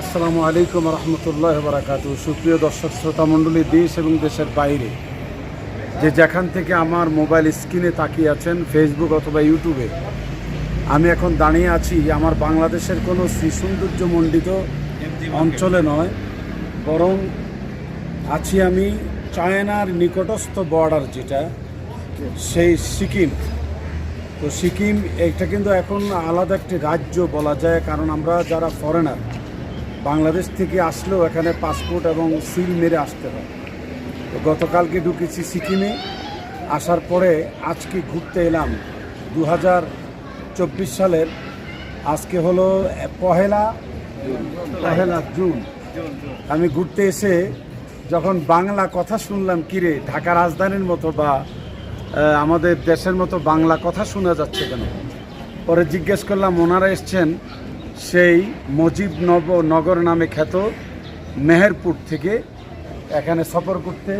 আসসালামু আলাইকুম রহমতুল্লাহ বারাকাত সুপ্রিয় দর্শক, শ্রোতা মণ্ডলী, দেশ এবং দেশের বাইরে যে যেখান থেকে আমার মোবাইল স্ক্রিনে তাকিয়ে আছেন ফেসবুক অথবা ইউটিউবে আমি এখন দাঁড়িয়ে আছি আমার বাংলাদেশের কোনো শ্রীসৌন্দর্যমণ্ডিত অঞ্চলে নয়, বরং আছি আমি চায়নার নিকটস্থ বর্ডার যেটা, সেই সিকিম। তো সিকিম, এটা কিন্তু এখন আলাদা একটি রাজ্য বলা যায়, কারণ আমরা যারা ফরেনার বাংলাদেশ থেকে আসলেও এখানে পাসপোর্ট এবং সিল মেরে আসতে হয়। তো গতকালকে ঢুকেছি সিকিমে, আসার পরে আজকে ঘুরতে এলাম। দু হাজার চব্বিশ সালের, আজকে হলো পহেলা পহেলা জুন। আমি ঘুরতে এসে যখন বাংলা কথা শুনলাম, কিরে ঢাকা রাজধানীর মতো বা আমাদের দেশের মতো বাংলা কথা শোনা যাচ্ছে কেন? পরে জিজ্ঞেস করলাম, ওনারা এসছেন সেই মজিব নব নগর নামে খ্যাত মেহেরপুর থেকে এখানে সফর করতে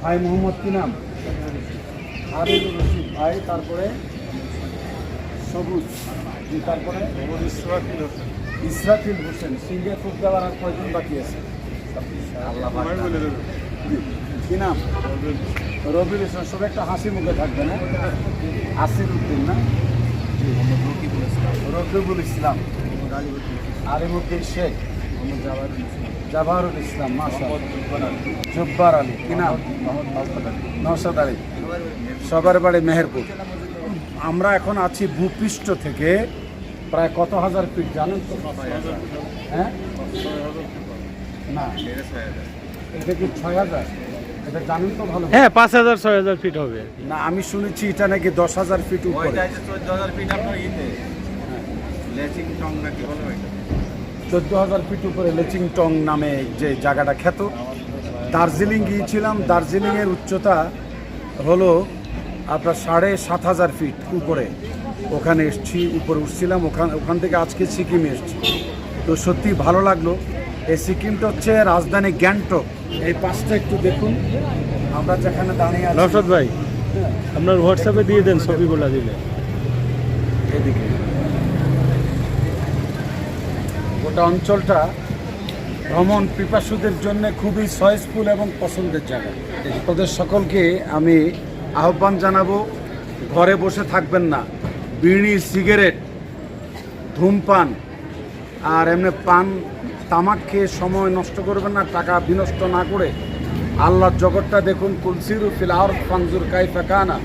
ভাই মোহাম্মদ কি নাম? হাবিবুর রশিদ ভাই তারপরে সবুজ তারপরে ইসরাফিল হোসেন। সিঙ্গাপুর দেওয়ার আর কয়জন বাকি আছে? কি নাম? রবিউল ইসলাম। সব একটা হাসি মুখে থাকবে না? আসির উদ্দিন না? রকিবুল ইসলাম। আলিমুদ্দিন শেখ। জাবারুল ইসলাম মাসা জব্বার আলী, কি নাম? আলী। সবার বাড়ি মেহেরপুর। আমরা এখন আছি ভূপৃষ্ঠ থেকে। প্রায় কত হাজার ফিট জানেন তো? হ্যাঁ? না। এটা কি ছয় হাজার? এটা জানেন তো ভালো হ্যাঁ পাঁচ হাজার ছয় হাজার ফিট হবে। না আমি শুনেছি এটা নাকি দশ হাজার ফিট উপরে। চোদ্দ হাজার ফিট উপরে লেচিংটং নামে যে জায়গাটা খ্যাত। দার্জিলিং গিয়েছিলাম দার্জিলিংয়ের উচ্চতা হলো আপনার সাড়ে সাত হাজার ফিট উপরে। ওখানে এসছি উপরে উঠছিলাম ওখান ওখান থেকে আজকে সিকিমে এসছি। তো সত্যি ভালো লাগল। এই সিকিমটা হচ্ছে রাজধানী গ্যাংটক। এই পাশটা একটু দেখুন। আমরা যেখানে দাঁড়িয়ে আছি নওশাদ ভাই আপনার হোয়াটসঅ্যাপে দিয়ে দেন ছবিগুলো দিলে। এদিকে। গোটা অঞ্চলটা ভ্রমণ পিপাসুদের জন্য খুবই সয়েসফুল এবং পছন্দের জায়গা। ওদের সকলকে আমি আহ্বান জানাব ঘরে বসে থাকবেন না। বিড়ি সিগারেট ধূমপান আর এমনি পান তামাক খেয়ে সময় নষ্ট করবেন না, টাকা বিনষ্ট না করে। আল্লাহর জগৎটা দেখুন, কুলসিরু ফিল আর ফানজুর কাইফা কানা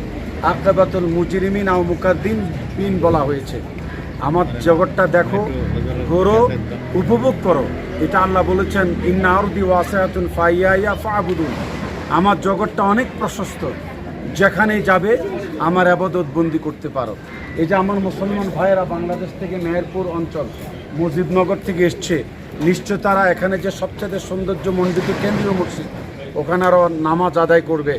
আকাবাতুল মুজরিমিন আও মুকাদ্দিন বিন বলা হয়েছে। আমার জগৎটা দেখো করো উপভোগ করো। এটা আল্লাহ বলেছেন, ইন্না আরদি ওয়াসায়াতুন ফাইয়া ফাবুদুন। আমার জগৎটা অনেক প্রশস্ত। যেখানে যাবে, আমার আবাদত বন্দি করতে পারো। এই যে আমার মুসলমান ভাইয়েরা বাংলাদেশ থেকে মেহেরপুর অঞ্চল মসজিদনগর থেকে এসছে নিশ্চয় তারা এখানে যে সবচেয়ে সৌন্দর্য মণ্ডিত কেন্দ্রীয় মসজিদ, ওখানে আরও নামাজ আদায় করবে।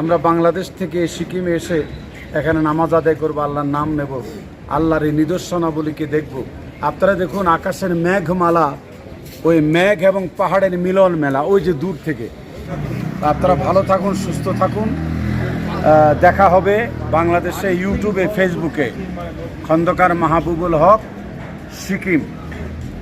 আমরা বাংলাদেশ থেকে সিকিমে এসে এখানে নামাজ আদায় করব, আল্লাহর নাম নেব, আল্লাহর এই নিদর্শনাবলীকে দেখব। আপনারা দেখুন আকাশের মেঘমালা, ওই মেঘ এবং পাহাড়ের মিলন মেলা, ওই যে দূর থেকে। আপনারা ভালো থাকুন, সুস্থ থাকুন। দেখা হবে বাংলাদেশে, ইউটিউবে, ফেসবুকে। খন্দকার মাহবুবুল হক, সিকিম।